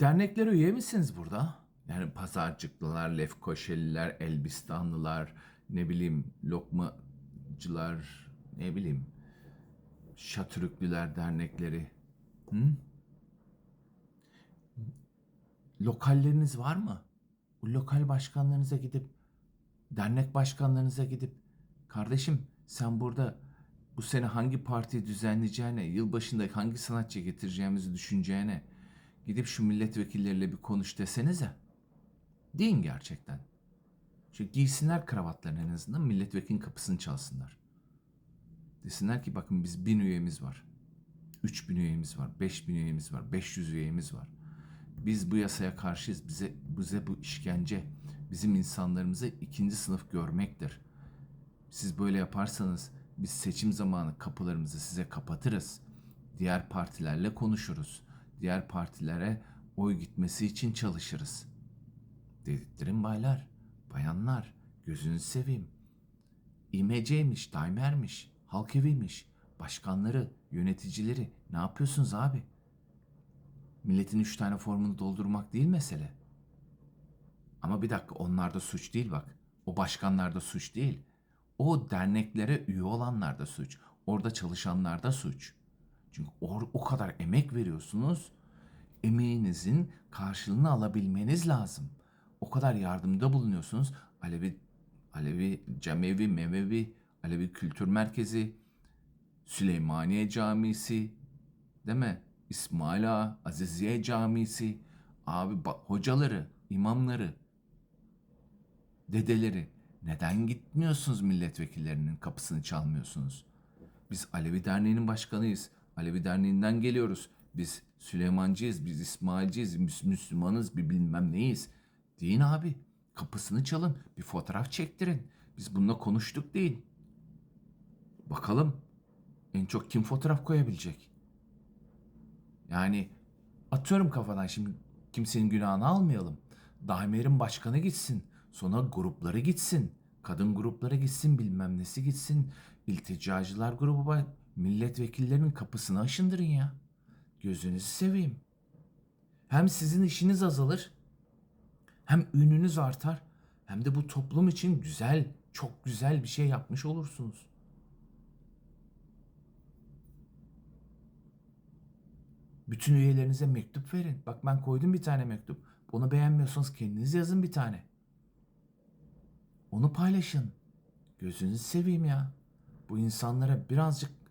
Derneklere üye misiniz burada? Yani pazarcıklılar, lefkoşeliler, elbistanlılar, ne bileyim lokmacılar, ne bileyim şatürklüler dernekleri. Hı? Lokalleriniz var mı? Lokal başkanlarınıza gidip, dernek başkanlarınıza gidip, kardeşim sen burada bu sene hangi partiyi düzenleyeceğine, yılbaşında hangi sanatçı getireceğimizi düşüneceğine, gidip şu milletvekilleriyle bir konuş desenize. Deyin gerçekten. Şu giysinler kravatlarını en azından milletvekilinin kapısını çalsınlar. Desinler ki bakın biz bin üyemiz var. 3000 üyemiz var, 5000 üyemiz var, 500 üyemiz var. Biz bu yasaya karşıyız. Bize, bize bu işkence, bizim insanlarımızı ikinci sınıf görmektir. Siz böyle yaparsanız biz seçim zamanı kapılarımızı size kapatırız. Diğer partilerle konuşuruz. Diğer partilere oy gitmesi için çalışırız. Dedirttirin baylar, bayanlar, gözünüzü seveyim. İmeceymiş, daimermiş, halk eviymiş, başkanları, yöneticileri ne yapıyorsunuz abi? Milletin üç tane formunu doldurmak değil mesele. Ama bir dakika onlar da suç değil bak. O başkanlar da suç değil. O derneklere üye olanlar da suç. Orada çalışanlar da suç. Çünkü or, o kadar emek veriyorsunuz. Emeğinizin karşılığını alabilmeniz lazım. O kadar yardımda bulunuyorsunuz. Alevi, Alevi, Cemevi, Memevi, Alevi Kültür Merkezi, Süleymaniye Camisi, değil mi? İsmail Ağa, Aziziye Camisi, abi hocaları, imamları, dedeleri neden gitmiyorsunuz milletvekillerinin kapısını çalmıyorsunuz? Biz Alevi Derneği'nin başkanıyız. Alevi Derneği'nden geliyoruz. Biz Süleymancıyız, biz İsmailciyiz, biz Müslümanız, bir bilmem neyiz. Deyin abi. Kapısını çalın. Bir fotoğraf çektirin. Biz bununla konuştuk deyin. Bakalım en çok kim fotoğraf koyabilecek? Yani atıyorum kafadan şimdi kimsenin günahını almayalım. Daimer'in başkanı gitsin. Sonra grupları gitsin. Kadın grupları gitsin bilmem nesi gitsin. İlticacılar grubu. Milletvekillerinin kapısını aşındırın ya. Gözünüzü seveyim. Hem sizin işiniz azalır. Hem ününüz artar. Hem de bu toplum için güzel, çok güzel bir şey yapmış olursunuz. Bütün üyelerinize mektup verin. Bak ben koydum bir tane mektup. Onu beğenmiyorsanız kendiniz yazın bir tane. Onu paylaşın. Gözünüzü seveyim ya. Bu insanlara birazcık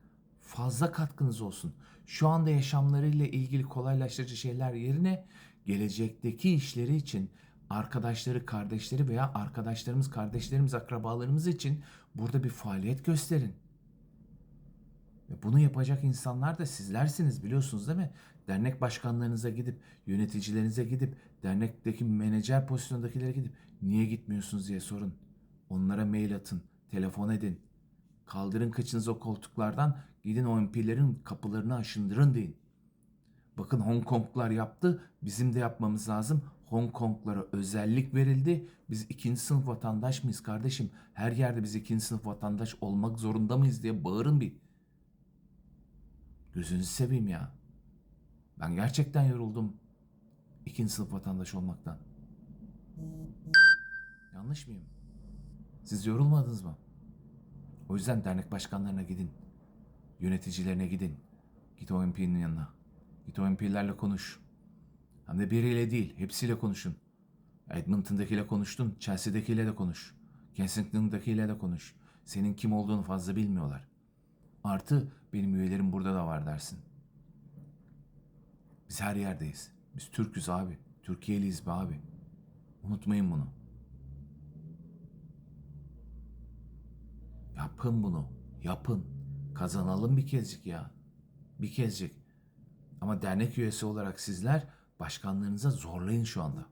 fazla katkınız olsun. Şu anda yaşamlarıyla ilgili kolaylaştırıcı şeyler yerine gelecekteki işleri için arkadaşları, kardeşleri veya arkadaşlarımız, kardeşlerimiz, akrabalarımız için burada bir faaliyet gösterin. Bunu yapacak insanlar da sizlersiniz biliyorsunuz değil mi? Dernek başkanlarınıza gidip, yöneticilerinize gidip, dernekteki menajer pozisyondakilere gidip niye gitmiyorsunuz diye sorun. Onlara mail atın, telefon edin. Kaldırın kıçınızı o koltuklardan, gidin o MP'lerin kapılarını aşındırın deyin. Bakın Hong Konglar yaptı, bizim de yapmamız lazım. Hong Konglara özellik verildi. Biz ikinci sınıf vatandaş mıyız kardeşim? Her yerde biz ikinci sınıf vatandaş olmak zorunda mıyız diye bağırın bir. Gözünüzü seveyim ya. Ben gerçekten yoruldum. İkinci sınıf vatandaş olmaktan. Yanlış mıyım? Siz yorulmadınız mı? O yüzden dernek başkanlarına gidin. Yöneticilerine gidin. Git o MP'nin yanına. Git o MP'lerle konuş. Hem de biriyle değil, hepsiyle konuşun. Edmonton'dakiyle konuştun, Chelsea'dekiyle de konuş. Kensington'dakiyle de konuş. Senin kim olduğunu fazla bilmiyorlar. Artı benim üyelerim burada da var dersin. Biz her yerdeyiz. Biz Türk'üz abi. Türkiye'liyiz be abi. Unutmayın bunu. Yapın bunu. Yapın. Kazanalım bir kezcik ya. Bir kezcik. Ama dernek üyesi olarak sizler başkanlarınıza zorlayın şu anda.